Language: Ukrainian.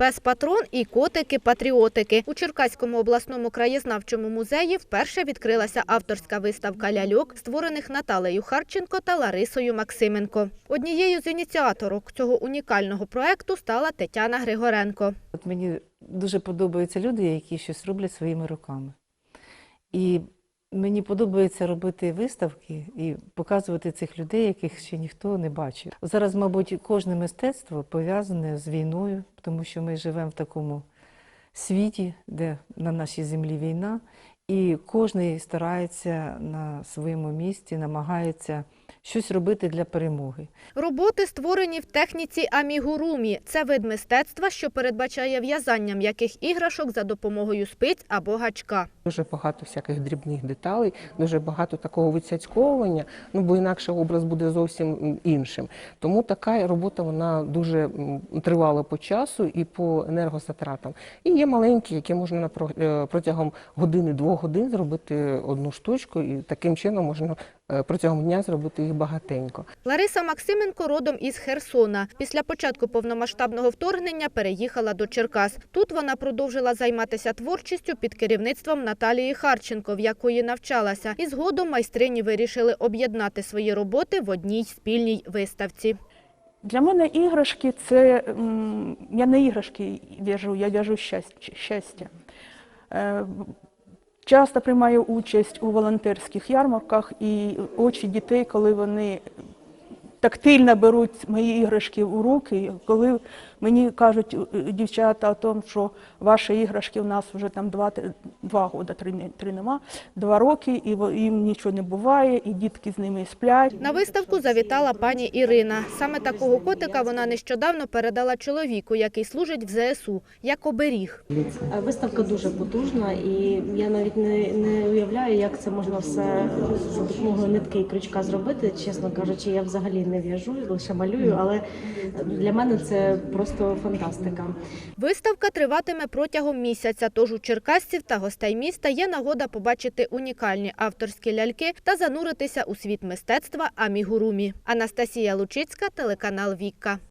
Пес-патрон і котики-патріотики. У Черкаському обласному краєзнавчому музеї вперше відкрилася авторська виставка ляльок, створених Наталею Харченко та Ларисою Максименко. Однією з ініціаторок цього унікального проекту стала Тетяна Григоренко. От мені дуже подобаються люди, які щось роблять своїми руками. І мені подобається робити виставки і показувати цих людей, яких ще ніхто не бачив. Зараз, мабуть, кожне мистецтво пов'язане з війною, тому що ми живемо в такому світі, де на нашій землі війна, і кожен старається на своєму місці, намагається щось робити для перемоги. Роботи створені в техніці амігурумі. Це вид мистецтва, що передбачає в'язання м'яких іграшок за допомогою спиць або гачка. Дуже багато всяких дрібних деталей, дуже багато такого вицяцьковування, ну бо інакше образ буде зовсім іншим. Тому така робота вона дуже тривала по часу і по енергозатратам. І є маленькі, які можна на е, протягом години-двох годин зробити одну штучку, і таким чином можна протягом дня зробити їх багатенько. Лариса Максименко родом із Херсона. Після початку повномасштабного вторгнення переїхала до Черкас. Тут вона продовжила займатися творчістю під керівництвом Наталії Харченко, в якої навчалася. І згодом майстрині вирішили об'єднати свої роботи в одній спільній виставці. Для мене іграшки це я не іграшки в'яжу, я в'яжу щастя. Часто приймаю участь у волонтерських ярмарках і очі дітей, коли вони тактильно беруть мої іграшки у руки, коли мені кажуть е, дівчата о тому, що ваші іграшки в нас вже там два, два роки, три, не- три нема, два роки, і во- їм нічого не буває, і дітки з ними сплять. На виставку завітала пані Ірина. Саме такого котика вона нещодавно передала чоловіку, який служить в ЗСУ, як оберіг. Виставка дуже потужна, і я навіть не, не уявляю, як це можна все за допомогою нитки і крючка зробити. Чесно кажучи, я взагалі не в'яжу, лише малюю, але для мене це просто фантастика. Виставка триватиме протягом місяця, тож у черкасців та гостей міста є нагода побачити унікальні авторські ляльки та зануритися у світ мистецтва амігурумі. Анастасія Лучицька, телеканал Вікка.